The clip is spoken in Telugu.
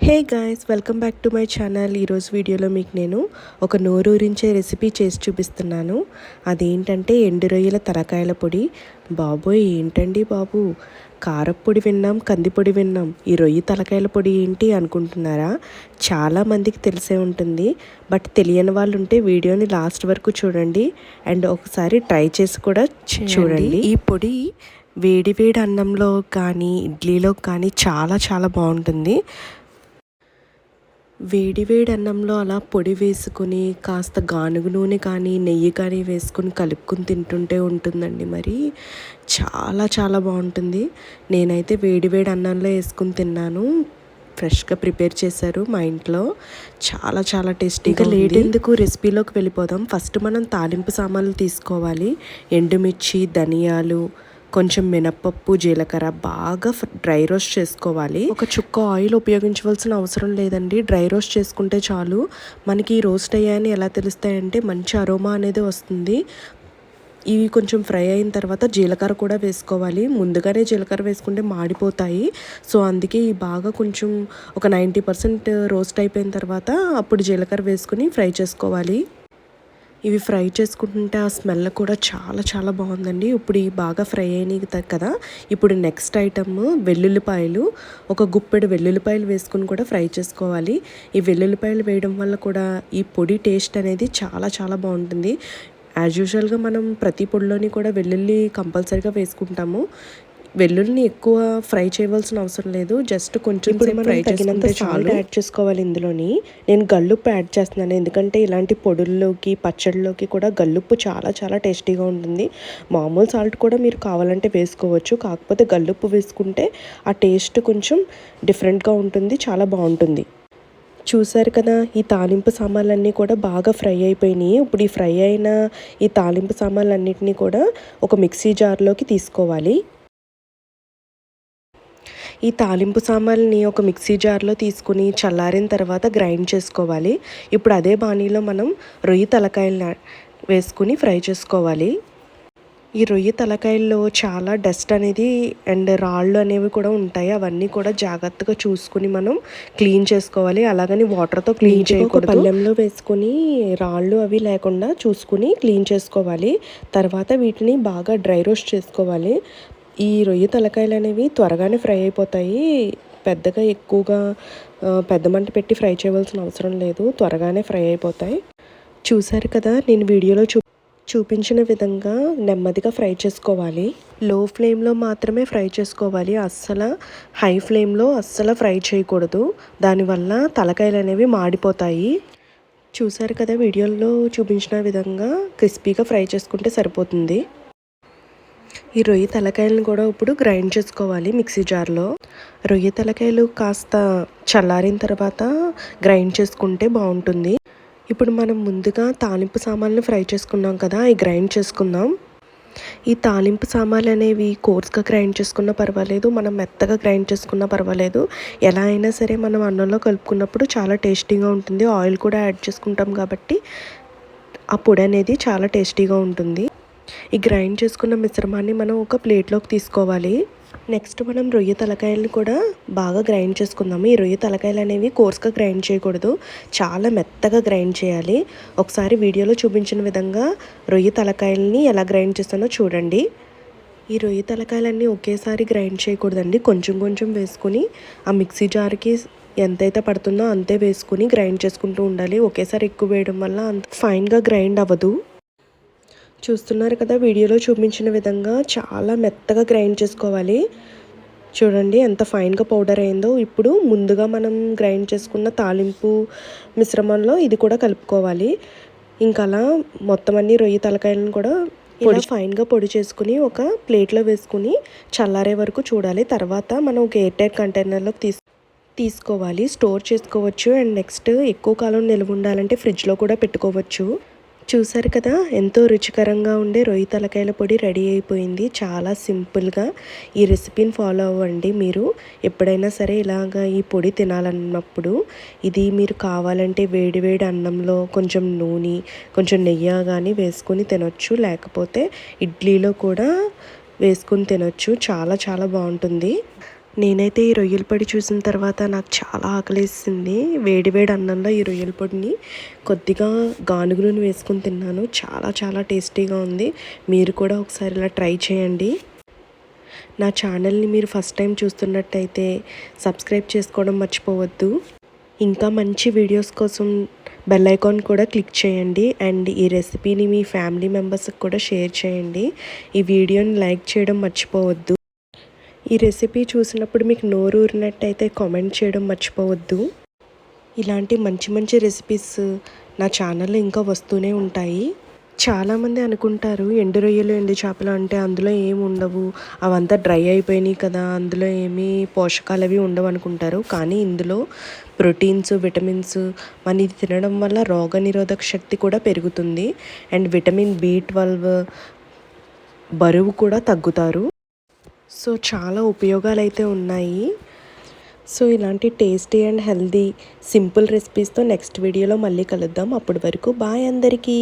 Hey guys welcome back to my channel. ఈరోజు వీడియోలో మీకు నేను ఒక నోరూరించే రెసిపీ చేసి చూపిస్తున్నాను. అదేంటంటే ఎండు రొయ్యల తలకాయల పొడి. బాబోయ్ ఏంటండి బాబు? కారప్పొడి విన్నాం కందిపొడి విన్నాం. ఈ రొయ్యి తలకాయల పొడి ఏంటి అనుకుంటున్నారా? చాలా మందికి తెలిసే ఉంటుంది. బట్ తెలియని వాళ్ళు ఉంటే వీడియోని లాస్ట్ వరకు చూడండి. అండ్ ఒకసారి ట్రై చేసి కూడా చూడండి. ఈ పొడి వేడి వేడి అన్నంలో కానీ ఇడ్లీలో కానీ చాలా చాలా బాగుంటుంది. వేడి వేడి అన్నంలో అలా పొడి వేసుకుని కాస్త గానుగు నూనె కానీ నెయ్యి కానీ వేసుకుని కలుపుకుని తింటుంటే ఉంటుందండి మరి. చాలా చాలా బాగుంటుంది. నేనైతే వేడి వేడి అన్నంలో వేసుకుని తిన్నాను. ఫ్రెష్గా ప్రిపేర్ చేశారు మా ఇంట్లో. చాలా చాలా టేస్టీగా లేట్ ఎందుకు రెసిపీలోకి వెళ్ళిపోదాం? ఫస్ట్ మనం తాలింపు సామాన్లు తీసుకోవాలి. ఎండుమిర్చి ధనియాలు కొంచెం మినప్పప్పు జీలకర్ర బాగా డ్రై రోస్ట్ చేసుకోవాలి. ఒక చుక్క ఆయిల్ ఉపయోగించవలసిన అవసరం లేదండి. డ్రై రోస్ట్ చేసుకుంటే చాలు. మనకి రోస్ట్ అయ్యాయని ఎలా తెలుస్తాయంటే మంచి అరోమా అనేది వస్తుంది. ఇవి కొంచెం ఫ్రై అయిన తర్వాత జీలకర్ర కూడా వేసుకోవాలి. ముందుగానే జీలకర్ర వేసుకుంటే మాడిపోతాయి. సో అందుకే ఈ బాగా కొంచెం ఒక నైంటీ పర్సెంట్ రోస్ట్ అయిపోయిన తర్వాత అప్పుడు జీలకర్ర వేసుకుని ఫ్రై చేసుకోవాలి. ఇవి ఫ్రై చేసుకుంటుంటే ఆ స్మెల్ కూడా చాలా చాలా బాగుందండి. ఇప్పుడు ఇవి బాగా ఫ్రై అయినాయి కదా. ఇప్పుడు నెక్స్ట్ ఐటమ్ వెల్లుల్లిపాయలు. ఒక గుప్పెడు వెల్లుల్లిపాయలు వేసుకుని కూడా ఫ్రై చేసుకోవాలి. ఈ వెల్లుల్లిపాయలు వేయడం వల్ల కూడా ఈ పొడి టేస్ట్ అనేది చాలా చాలా బాగుంటుంది. యాజ్ యూజువల్గా మనం ప్రతి పొడిలోని కూడా వెల్లుల్లి కంపల్సరీగా వేసుకుంటాము. వెల్లుల్లిని ఎక్కువ ఫ్రై చేయవలసిన అవసరం లేదు. జస్ట్ కొంచెం ఫ్రై తగినంత సాల్ట్ యాడ్ చేసుకోవాలి ఇందులోని. నేను గల్లుప్పు యాడ్ చేస్తున్నాను. ఎందుకంటే ఇలాంటి పొడుల్లోకి పచ్చడిలోకి కూడా గల్లుప్పు చాలా చాలా టేస్టీగా ఉంటుంది. మామూలు సాల్ట్ కూడా మీరు కావాలంటే వేసుకోవచ్చు. కాకపోతే గల్లుప్పు వేసుకుంటే ఆ టేస్ట్ కొంచెం డిఫరెంట్గా ఉంటుంది చాలా బాగుంటుంది. చూసారు కదా ఈ తాలింపు సామాన్లన్నీ కూడా బాగా ఫ్రై అయిపోయినాయి. ఇప్పుడు ఈ ఫ్రై అయిన ఈ తాలింపు సామాన్లన్నింటినీ కూడా ఒక మిక్సీ జార్లోకి తీసుకోవాలి. ఈ తాలింపు సామాన్ని ఒక మిక్సీ జార్లో తీసుకుని చల్లారిన తర్వాత గ్రైండ్ చేసుకోవాలి. ఇప్పుడు అదే బాణీలో మనం రొయ్యి తలకాయలు వేసుకుని ఫ్రై చేసుకోవాలి. ఈ రొయ్యి తలకాయల్లో చాలా డస్ట్ అనేది అండ్ రాళ్ళు అనేవి కూడా ఉంటాయి. అవన్నీ కూడా జాగ్రత్తగా చూసుకుని మనం క్లీన్ చేసుకోవాలి. అలాగని వాటర్తో క్లీన్ చేయకూడదు. పల్లెంలో వేసుకొని రాళ్ళు అవి లేకుండా చూసుకుని క్లీన్ చేసుకోవాలి. తర్వాత వీటిని బాగా డ్రై రోస్ట్ చేసుకోవాలి. ఈ రొయ్య తలకాయలు అనేవి త్వరగానే ఫ్రై అయిపోతాయి. పెద్దగా ఎక్కువగా పెద్ద మంట పెట్టి ఫ్రై చేయవలసిన అవసరం లేదు. త్వరగానే ఫ్రై అయిపోతాయి. చూసారు కదా నేను వీడియోలో చూ చూపించిన విధంగా నెమ్మదిగా ఫ్రై చేసుకోవాలి. లో ఫ్లేమ్లో మాత్రమే ఫ్రై చేసుకోవాలి. అస్సలు హై ఫ్లేమ్లో అస్సలు ఫ్రై చేయకూడదు. దానివల్ల తలకాయలు అనేవి మాడిపోతాయి. చూసారు కదా వీడియోలో చూపించిన విధంగా క్రిస్పీగా ఫ్రై చేసుకుంటే సరిపోతుంది. ఈ రొయ్య తలకాయలను కూడా ఇప్పుడు గ్రైండ్ చేసుకోవాలి మిక్సీ జార్లో. రొయ్య తలకాయలు కాస్త చల్లారిన తర్వాత గ్రైండ్ చేసుకుంటే బాగుంటుంది. ఇప్పుడు మనం ముందుగా తాలింపు సామాన్లు ఫ్రై చేసుకున్నాం కదా అవి గ్రైండ్ చేసుకుందాం. ఈ తాలింపు సామాన్లు అనేవి కోర్స్గా గ్రైండ్ చేసుకున్నా పర్వాలేదు మనం మెత్తగా గ్రైండ్ చేసుకున్నా పర్వాలేదు. ఎలా అయినా సరే మనం అన్నంలో కలుపుకున్నప్పుడు చాలా టేస్టీగా ఉంటుంది. ఆయిల్ కూడా యాడ్ చేసుకుంటాం కాబట్టి ఆ పొడి అనేది చాలా టేస్టీగా ఉంటుంది. ఈ గ్రైండ్ చేసుకున్న మిశ్రమాన్ని మనం ఒక ప్లేట్లోకి తీసుకోవాలి. నెక్స్ట్ మనం రొయ్య తలకాయలను కూడా బాగా గ్రైండ్ చేసుకుందాము. ఈ రొయ్య తలకాయలు అనేవి కోర్స్గా గ్రైండ్ చేయకూడదు. చాలా మెత్తగా గ్రైండ్ చేయాలి. ఒకసారి వీడియోలో చూపించిన విధంగా రొయ్య తలకాయలని ఎలా గ్రైండ్ చేస్తానో చూడండి. ఈ రొయ్య తలకాయలన్నీ ఒకేసారి గ్రైండ్ చేయకూడదండి. కొంచెం కొంచెం వేసుకుని ఆ మిక్సీ జార్కి ఎంతైతే పడుతుందో అంతే వేసుకుని గ్రైండ్ చేసుకుంటూ ఉండాలి. ఒకేసారి ఎక్కువ వేయడం వల్ల అంత ఫైన్గా గ్రైండ్ అవ్వదు. చూస్తున్నారు కదా వీడియోలో చూపించిన విధంగా చాలా మెత్తగా గ్రైండ్ చేసుకోవాలి. చూడండి ఎంత ఫైన్గా పౌడర్ అయిందో. ఇప్పుడు ముందుగా మనం గ్రైండ్ చేసుకున్న తాలింపు మిశ్రమంలో ఇది కూడా కలుపుకోవాలి. ఇంకా అలా మొత్తం అన్ని రొయ్యి తలకాయలను కూడా పొడి ఫైన్గా పొడి చేసుకుని ఒక ప్లేట్లో వేసుకుని చల్లారే వరకు చూడాలి. తర్వాత మనం ఒక ఎయిర్ టైట్ కంటైనర్లో తీసు తీసుకోవాలి. స్టోర్ చేసుకోవచ్చు. అండ్ నెక్స్ట్ ఎక్కువ కాలం నిల్వ ఉండాలంటే ఫ్రిడ్జ్లో కూడా పెట్టుకోవచ్చు. చూసారు కదా ఎంతో రుచికరంగా ఉండే రొయ్యి తలకాయల పొడి రెడీ అయిపోయింది. చాలా సింపుల్గా ఈ రెసిపీని ఫాలో అవ్వండి మీరు. ఎప్పుడైనా సరే ఇలాగ ఈ పొడి తినాలన్నప్పుడు ఇది మీరు కావాలంటే వేడి వేడి అన్నంలో కొంచెం నూనె కొంచెం నెయ్యి కానీ వేసుకొని తినొచ్చు. లేకపోతే ఇడ్లీలో కూడా వేసుకుని తినొచ్చు. చాలా చాలా బాగుంటుంది. నేనైతే ఈ రొయ్యల పొడి చూసిన తర్వాత నాకు చాలా ఆకలేసింది. వేడి వేడి అన్నంలో ఈ రొయ్యల పొడిని కొద్దిగా గానుగు నూనె వేసుకొని తిన్నాను. చాలా చాలా టేస్టీగా ఉంది. మీరు కూడా ఒకసారి ఇలా ట్రై చేయండి. నా ఛానల్ని మీరు ఫస్ట్ టైం చూస్తున్నట్టయితే సబ్స్క్రైబ్ చేసుకోవడం మర్చిపోవద్దు. ఇంకా మంచి వీడియోస్ కోసం బెల్ ఐకాన్ కూడా క్లిక్ చేయండి. అండ్ ఈ రెసిపీని మీ ఫ్యామిలీ మెంబర్స్కి కూడా షేర్ చేయండి. ఈ వీడియోని లైక్ చేయడం మర్చిపోవద్దు. ఈ రెసిపీ చూసినప్పుడు మీకు నోరు ఊరినట్టయితే కామెంట్ చేయడం మర్చిపోవద్దు. ఇలాంటి మంచి మంచి రెసిపీస్ నా ఛానల్లో ఇంకా వస్తూనే ఉంటాయి. చాలామంది అనుకుంటారు ఎండు రొయ్యలు ఎండు చేపలు అంటే అందులో ఏమి ఉండవు. అవంతా డ్రై అయిపోయినాయి కదా అందులో ఏమీ పోషకాలు అవి ఉండవు అనుకుంటారు. కానీ ఇందులో ప్రోటీన్స్ విటమిన్స్ మన ఇది తినడం వల్ల రోగనిరోధక శక్తి కూడా పెరుగుతుంది. అండ్ విటమిన్ బి ట్వెల్వ్ బరువు కూడా తగ్గుతారు. సో చాలా ఉపయోగాలు అయితే ఉన్నాయి. సో ఇలాంటి టేస్టీ అండ్ హెల్దీ సింపుల్ రెసిపీస్తో నెక్స్ట్ వీడియోలో మళ్ళీ కలుద్దాం. అప్పటి వరకు బాయ్ అందరికీ.